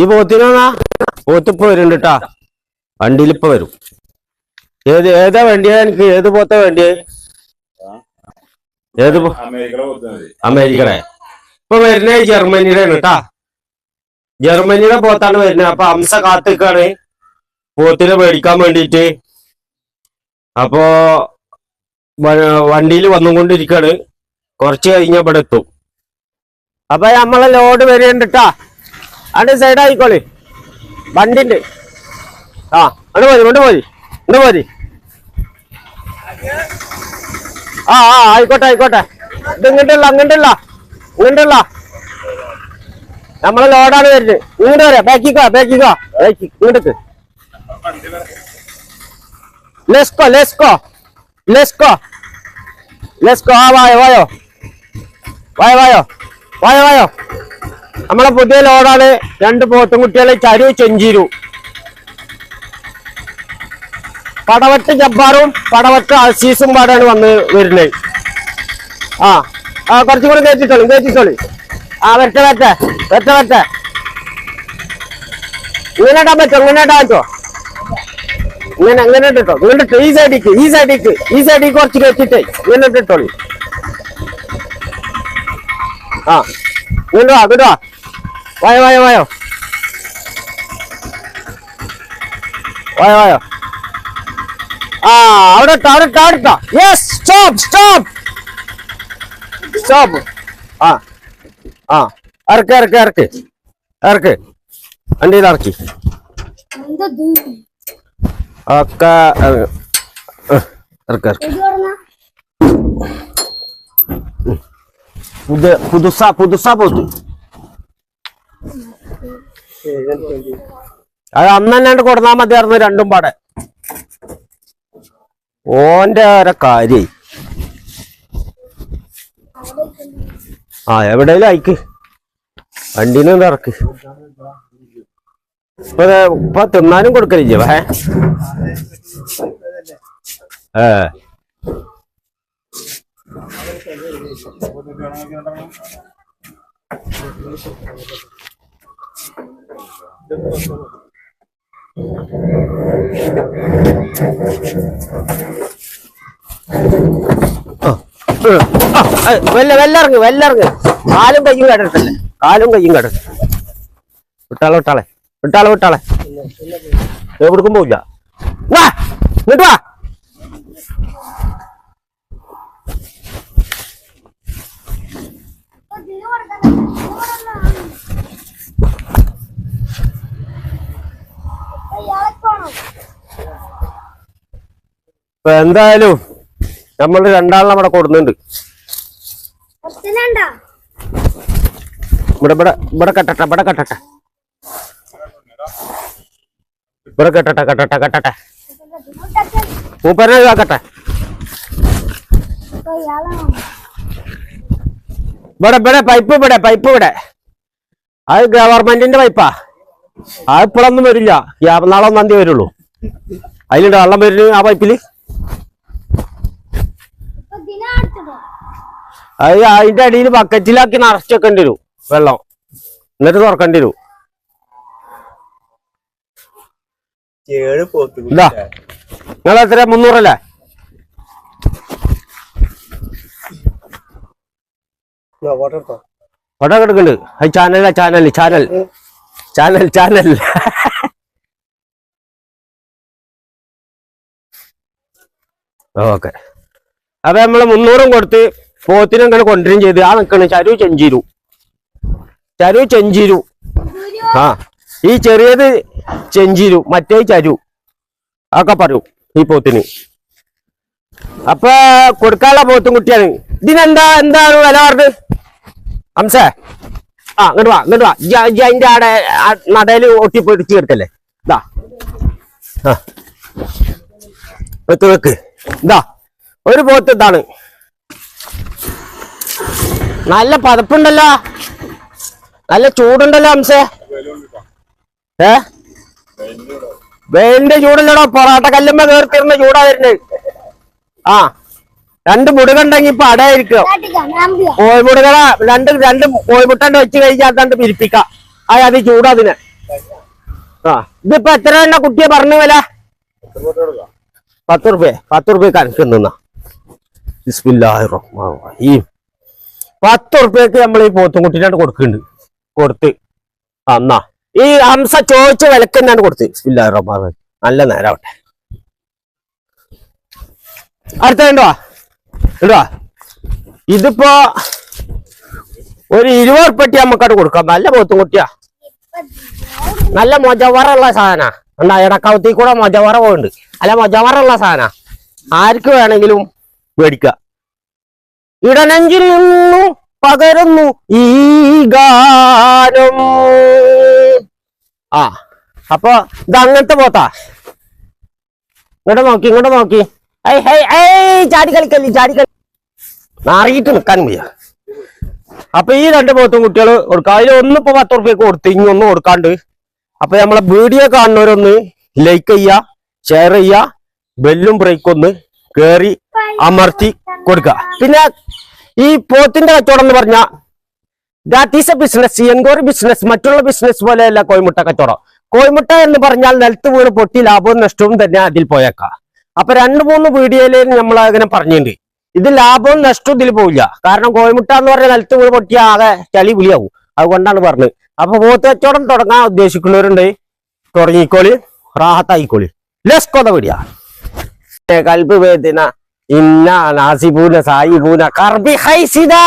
ഈ പോത്തിനാ പോത്തിപ്പോ വരുന്നുണ്ട് കേട്ടാ വണ്ടിയിലിപ്പോ വരും. ഏത് ഏതാ വേണ്ടിയാ എനിക്ക്? ഏത് പോത്താ വേണ്ടിയത് ഏത് അമേരിക്കടെ. ഇപ്പൊ വരുന്നേ ജർമ്മനിയുടെ ആണ് കേട്ടാ ജർമ്മനിയുടെ പോത്താണ് വരുന്നത്. അപ്പൊ അംസ കാത്തിക്കാണ്. പോത്തിനെ മേടിക്കാൻ വേണ്ടിയിട്ട്. അപ്പോ വണ്ടിയിൽ വന്നുകൊണ്ടിരിക്കാണ്. കുറച്ച് കഴിഞ്ഞ ഇവിടെ എത്തും അപ്പൊ നമ്മളെ ലോഡ് വരുന്നുണ്ട് കേട്ടാ അത് സൈഡ് ആയിക്കോളി. വണ്ടിന്റെ. ആ അങ്ങോട്ട് പോരി കൊണ്ട് പോരി ഇങ്ങോട്ട് പോരി. ആ ആ ആയിക്കോട്ടെ ആയിക്കോട്ടെ. ഇത് ഇങ്ങോട്ടുള്ള അങ്ങോട്ടുള്ള ഇങ്ങോട്ടുള്ള നമ്മളെ ലോഡാണ് വരുന്നത്. ഇങ്ങോട്ട് വരാം. ബാക്കിക്കോ ബാക്കിക്കോ ബാക്കി ഇങ്ങോട്ടേക്ക്. ലെസ്കോ ലെസ്കോ ലെസ്കോ ലെസ്കോ ആ വായോ വായോ. വായോ വായോ. വായോ വായോ. നമ്മളെ പുതിയ ലോഡാണ്. രണ്ട് പോത്തും കുട്ടികളെ ചരു ചെഞ്ചീരു. പടവട്ട് ജബ്ബാറും പടവട്ട് അസീസും പാടാണ് വന്ന് വരുന്നത്. ആ ആ കുറച്ചും കൂടി കയറ്റിട്ടോളി കയറ്റിട്ടോളി ആ വരട്ടെ വരട്ടെ വരട്ടെ വരട്ടെ. ഇങ്ങനെ ഇടാൻ പറ്റോ ഇങ്ങനെ ഇടാൻ പറ്റോ ഇങ്ങനെ ഇങ്ങനെ ഇട്ടോ ഇങ്ങനെ ഇട്ടോ ഈ സൈഡിക്ക് ഈ സൈഡിക്ക് ഈ സൈഡിക്ക് കുറച്ച് കയറ്റിട്ടേ ഇങ്ങനെ ഇട്ടിട്ടോളി. ആ ഇങ്ങനെ വാ ഇങ്ങോട്ട് വാ വായോ വായോ വായോ വായോ വായോ ആ അവിടെ ഇട്ടോ അവിടെ ഇട്ടോ അവിടെ ഇട്ടോ യെസ് സ്റ്റോപ്പ് സ്റ്റോപ്പ് സ്റ്റോപ്പ് ആ ആ ഇറക്ക് ഇറക്ക് ഇറക്ക്. ഇറക്ക്. വണ്ടിയിൽ ഇറക്കി എന്താ ഒക്കെ ഇറക്ക് ഇറക്ക് ഇറക്ക് പുതിയ പുതുസ പുതുസ പോത്ത് അത് അന്ന് തന്നെ കൊടുന്നാ മതിയായിരുന്നു രണ്ടും പാടെ. ഓന്റെ ഓരോ കാര്യേ. ആ എവിടെയും അയക്ക് വണ്ടീന്ന് ഒന്ന് ഇറക്ക്. ഇപ്പൊ ഇപ്പൊ തിന്നാനും കൊടുക്കലില്ലേ? വേ. ഏ. വെല്ല വെല്ലറങ്ങ് വെല്ലറങ്ങ് കാലും കയ്യും കടട്ടല്ലേ കാലും കയ്യും കടട്ടെ വിട്ടാളെ വിട്ടാളെ വിട്ടാളെ വിട്ടാളെ എവിടേക്കും പോവില്ല വാ വാ ഇപ്പൊ എന്തായാലും നമ്മൾ രണ്ടാളിനെ അവിടെ കൊടുന്നുണ്ട്. ഇവിടെ ഇവിടെ ഇവിടെ കെട്ടട്ടെ ഇവിടെ കെട്ടട്ടെ. ഇവിടെ കെട്ടട്ടെ കെട്ടട്ടെ കെട്ടട്ടെ. മൂപ്പരെ ഇതാക്കട്ടെ. ഇവിടെ ഇവിടെ പൈപ്പ് ഇവിടെ പൈപ്പ് ഇവിടെ. അത് ഗവൺമെന്റിന്റെ പൈപ്പാ അത് ഇപ്പോഴൊന്നും വരില്ല. നാളെ ഒന്നാം തീയതി വരുള്ളൂ. അതിലുണ്ട് വെള്ളം വരുന്നു ആ പൈപ്പിൽ അത് അതിന്റെ അടിയിൽ ബക്കറ്റിലാക്കി നിറച്ച് വെക്കേണ്ടി വരും വെള്ളം. എന്നിട്ട് തുറക്കേണ്ടി വരും. ഇതാ. നിങ്ങൾ എത്ര? മുന്നൂറല്ലേ? ഫോട്ടോ കിടക്കുന്നുണ്ട് അത് ചാനലാ channel channel channel channel okay. അപ്പൊ നമ്മൾ മുന്നൂറും കൊടുത്ത് പോത്തിനും അങ്ങനെ കൊണ്ടുവരും ചെയ്ത്. ആ നിക്കണ് ചരു ചെഞ്ചിരു. ചരു ചെഞ്ചിരു. ആ ഈ ചെറിയത് ചെഞ്ചിരു മറ്റേ ചരു. ഒക്കെ പറയൂ ഈ പോത്തിന്. അപ്പൊ കൊടുക്കാനുള്ള പോത്തും കുട്ടിയാണ്. ഇതിനെന്താ എന്താണ് വില പറഞ്ഞത് അംസേ. ആ അങ്ങോട്ട് വാ അങ്ങോട്ട് വാ. അതിന്റെ ആടെ നടയിൽ ഒട്ടി പിടിച്ച് കിടക്കല്ലേ? ഇതാ ആ. വെക്ക് വെക്ക്. ഇതാ ഒരു പോത്ത് ഇതാണ്. നല്ല പതപ്പുണ്ടല്ലോ. നല്ല ചൂടുണ്ടല്ലോ ഹംസേ ഏ? വെയിലിന്റെ ചൂടല്ലടോ പൊറാട്ട കല്ലുമ്പ കയറിത്തിരുന്ന ചൂടാ വരുന്നത് ആ രണ്ട് മുടുകണ്ടെങ്കി ഇപ്പൊ അടയായിരിക്കും. കോഴിമുടുകള രണ്ട് രണ്ട് കോഴിമുട്ടണ്ട് വെച്ച് കഴിഞ്ഞാൽ തണ്ട് പിരിപ്പിക്കാം. അത് അത് ചൂടാതിന് ആ ഇതിപ്പോ എത്ര എണ്ണ കുട്ടിയെ പറഞ്ഞു വില? പത്ത് റുപ്യ പത്ത് റുപ്യ കണക്ക് നിന്നാ ബിസ്മില്ലാഹിർ റഹ്മാൻ റഹീം. പത്ത് ഉറുപ്പ്യക്ക് നമ്മൾ ഈ പോത്തുംകുട്ടീനാണ് കൊടുക്കുന്നുണ്ട് കൊടുത്ത്. അന്നാ ഈ ഹംസ ചോദിച്ച വിലക്ക് തന്നെയാണ് കൊടുത്ത്. ഇല്ല റഹ്മാനിർ റഹീം നല്ല നേരാവട്ടെ. അടുത്ത ഉണ്ടോ ഉണ്ടോ ഇതിപ്പോ ഒരു ഇരുപത് ഉറുപ്പട്ടി നമുക്കത് കൊടുക്കാം. നല്ല പോത്തുംകുട്ടിയാ. നല്ല മൊജവറുള്ള സാധന. എന്താ ഇടക്കവത്തി കൂടെ മൊജവറ പോകുന്നുണ്ട് അല്ല മൊജവറുള്ള സാധന. ആർക്ക് വേണമെങ്കിലും മേടിക്ക. ഇടനെഞ്ചിൽ നിന്നു പകരുന്നു ഈ ഗാനം. ആ അപ്പൊ ഇത് അങ്ങനത്തെ പോത്താ. ഇങ്ങോട്ട് നോക്കി ഇങ്ങോട്ട് നോക്കി. ഐ ഹൈ ഐ ചാടി കളിക്കല്ലേ ചാടി കളി നാറിയിട്ട് നിൽക്കാൻ വയ്യ. അപ്പൊ ഈ രണ്ട് പോത്തും കുട്ടികൾ കൊടുക്കാം അതിൽ ഒന്ന് ഇപ്പൊ പത്ത് റുപ്യ കൊടുത്ത് ഇനി ഒന്നും കൊടുക്കാണ്ട്. അപ്പൊ നമ്മളെ വീഡിയോ കാണുന്നവരൊന്ന് ലൈക്ക് ചെയ്യുക ഷെയർ ചെയ്യുക ബെല്ലും ബ്രേക്കും ഒന്ന് കേറി അമർത്തി കൊടുക്കുക പിന്നെ ഈ പോത്തിന്റെ കച്ചവടം എന്ന് പറഞ്ഞാൽ that is a business enquiry business മറ്റുള്ള ബിസിനസ് പോലെയല്ല കോയിമുട്ട കച്ചവടം. കോയിമുട്ട എന്ന് പറഞ്ഞാൽ നിലത്ത് വീണ് പൊട്ടി ലാഭവും നഷ്ടവും തന്നെ അതിൽ പോയേക്കാം. അപ്പൊ രണ്ട് മൂന്ന് വീഡിയോയിൽ നമ്മൾ അങ്ങനെ പറഞ്ഞിട്ടുണ്ട് ഇത് ലാഭവും നഷ്ടവും ഇതിൽ പോവില്ല. കാരണം കോയിമുട്ട എന്ന് പറഞ്ഞാൽ നിലത്ത് വീണ് പൊട്ടിയ ആകെ ചളി പുലിയാവും അതുകൊണ്ടാണ് പറഞ്ഞത്. അപ്പൊ പോത്ത് കച്ചവടം തുടങ്ങാൻ ഉദ്ദേശിക്കുന്നവരുണ്ട്. തുടങ്ങിക്കോളി. റാഹത്തായിക്കോളി. ലസ്കോത വീടിയ കൽപ്പ് വേദന. ইন্না নাজিবুনা সাইবুনা কারবি খাইছি না